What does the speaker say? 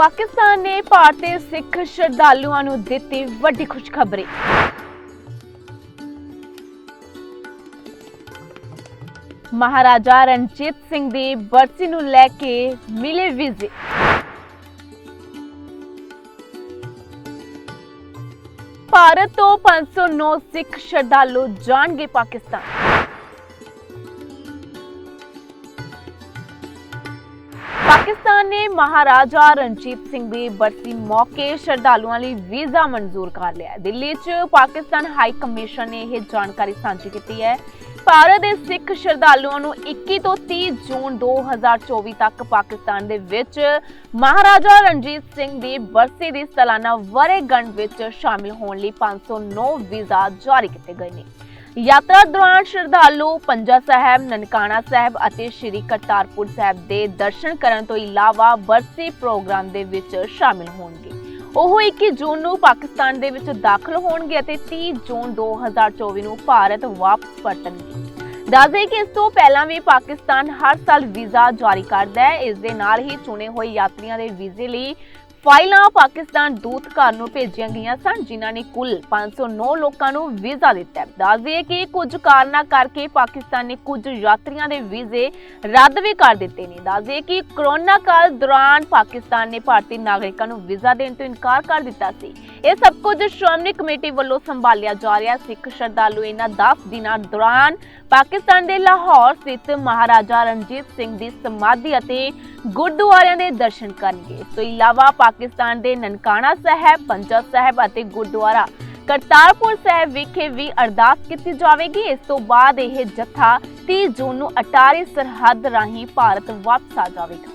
ਪਾਕਿਸਤਾਨ ਨੇ ਭਾਰਤੀ ਸਿੱਖ ਸ਼ਰਧਾਲੂਆਂ ਨੂੰ ਦਿੱਤੀ ਵੱਡੀ ਖੁਸ਼ਖਬਰੀ। ਮਹਾਰਾਜਾ ਰਣਜੀਤ ਸਿੰਘ ਦੀ ਬਰਸੀ ਨੂੰ ਲੈ ਕੇ ਮਿਲੇ ਵੀਜ਼ੇ। ਭਾਰਤ ਤੋਂ 509 ਸਿੱਖ ਸ਼ਰਧਾਲੂ ਜਾਣਗੇ ਪਾਕਿਸਤਾਨ। ਪਾਕਿਸਤਾਨ ਨੇ ਮਹਾਰਾਜਾ ਰਣਜੀਤ ਸਿੰਘ ਦੀ ਬਰਸੀ ਮੌਕੇ ਸ਼ਰਧਾਲੂਆਂ ਲਈ ਵੀਜ਼ਾ ਮਨਜ਼ੂਰ ਕਰ ਲਿਆ ਹੈ। ਦਿੱਲੀ 'ਚ ਪਾਕਿਸਤਾਨ ਹਾਈ ਕਮਿਸ਼ਨ ਨੇ ਇਹ ਜਾਣਕਾਰੀ ਸਾਂਝੀ ਕੀਤੀ ਹੈ। ਭਾਰਤ ਦੇ ਸਿੱਖ ਸ਼ਰਧਾਲੂਆਂ ਨੂੰ 21 ਤੋਂ 30 ਜੂਨ 2024 ਤੱਕ ਪਾਕਿਸਤਾਨ ਦੇ ਵਿੱਚ ਮਹਾਰਾਜਾ ਰਣਜੀਤ ਸਿੰਘ ਦੀ ਬਰਸੀ ਦੀ ਸਾਲਾਨਾ ਵਰੇਗੰਢ ਵਿੱਚ ਸ਼ਾਮਿਲ ਹੋਣ ਲਈ 509 ਵੀਜ਼ਾ ਜਾਰੀ ਕੀਤੇ ਗਏ ਨੇ। ਯਾਤਰਾ ਦੌਰਾਨ ਸ਼ਰਧਾਲੂ ਪੰਜਾ ਸਾਹਿਬ, ਨਨਕਾਣਾ ਸਾਹਿਬ ਅਤੇ ਸ੍ਰੀ ਕਰਤਾਰਪੁਰ ਸਾਹਿਬ ਦੇ ਦਰਸ਼ਨ ਕਰਨ ਤੋਂ ਇਲਾਵਾ ਬਰਸੀ ਪ੍ਰੋਗਰਾਮ ਦੇ ਵਿੱਚ ਸ਼ਾਮਿਲ ਹੋਣਗੇ। ਉਹ 21 ਜੂਨ ਨੂੰ ਪਾਕਿਸਤਾਨ ਦੇ ਵਿੱਚ ਦਾਖਲ ਹੋਣਗੇ ਅਤੇ 30 ਜੂਨ 2024 ਨੂੰ ਭਾਰਤ ਵਾਪਸ ਪਰਤਣਗੇ। ਦੱਸਦੇ ਕਿ ਇਸ ਤੋਂ ਪਹਿਲਾਂ ਵੀ ਪਾਕਿਸਤਾਨ ਹਰ ਸਾਲ ਵੀਜ਼ਾ ਜਾਰੀ ਕਰਦਾ ਹੈ। ਇਸ ਦੇ ਨਾਲ ਹੀ ਚੁਣੇ ਹੋਏ ਯਾਤਰੀਆਂ ਦੇ ਵੀਜ਼ੇ ਲਈ ਫਾਈਲਾਂ ਪਾਕਿਸਤਾਨ ਦੂਤ ਘਰ ਨੂੰ ਭੇਜੀਆਂ ਗਈਆਂ ਸਨ, ਜਿਨ੍ਹਾਂ ਨੇ ਕੁੱਲ 509 ਲੋਕਾਂ ਨੂੰ ਵੀਜ਼ਾ ਦਿੱਤਾ ਹੈ। ਦੱਸ ਦਈਏ ਕਿ ਕੁਝ ਕਾਰਨਾਂ ਕਰਕੇ ਪਾਕਿਸਤਾਨ ਨੇ ਕੁਝ ਯਾਤਰੀਆਂ ਦੇ ਵੀਜ਼ੇ ਰੱਦ ਵੀ ਕਰ ਦਿੱਤੇ ਨੇ। ਦੱਸ ਦਈਏ ਕਿ ਕਰੋਨਾ ਕਾਲ ਦੌਰਾਨ ਪਾਕਿਸਤਾਨ ਨੇ ਭਾਰਤੀ ਨਾਗਰਿਕਾਂ ਨੂੰ ਵੀਜ਼ਾ ਦੇਣ ਤੋਂ ਇਨਕਾਰ ਕਰ ਦਿੱਤਾ ਸੀ। ਇਹ ਸਭ ਕੁਝ ਸ਼੍ਰੋਮਣੀ ਕਮੇਟੀ ਵੱਲੋਂ ਸੰਭਾਲਿਆ ਜਾ ਰਿਹਾ। ਸਿੱਖ ਸ਼ਰਧਾਲੂ ਇਹਨਾਂ 10 ਦਿਨਾਂ ਦੌਰਾਨ ਪਾਕਿਸਤਾਨ ਦੇ ਲਾਹੌਰ ਸਥਿਤ ਮਹਾਰਾਜਾ ਰਣਜੀਤ ਸਿੰਘ ਦੀ ਸਮਾਧੀ ਅਤੇ ਗੁਰਦੁਆਰਿਆਂ ਦੇ ਦਰਸ਼ਨ ਕਰਨਗੇ। ਇਸ ਤੋਂ ਇਲਾਵਾ ਪਾਕਿਸਤਾਨ ਦੇ ਨਨਕਾਣਾ ਸਾਹਿਬ ਪੰਜਾ ਸਾਹਿਬ ਅਤੇ ਗੁਰਦੁਆਰਾ ਕਰਤਾਰਪੁਰ ਸਾਹਿਬ ਵਿਖੇ ਵੀ ਅਰਦਾਸ ਕੀਤੀ ਜਾਵੇਗੀ। ਇਸ ਤੋਂ ਬਾਅਦ ਇਹ ਜਥਾ 30 ਜੂਨ ਨੂੰ ਅਟਾਰੀ ਸਰਹੱਦ ਰਾਹੀਂ ਭਾਰਤ ਵਾਪਸ ਆ ਜਾਵੇਗਾ।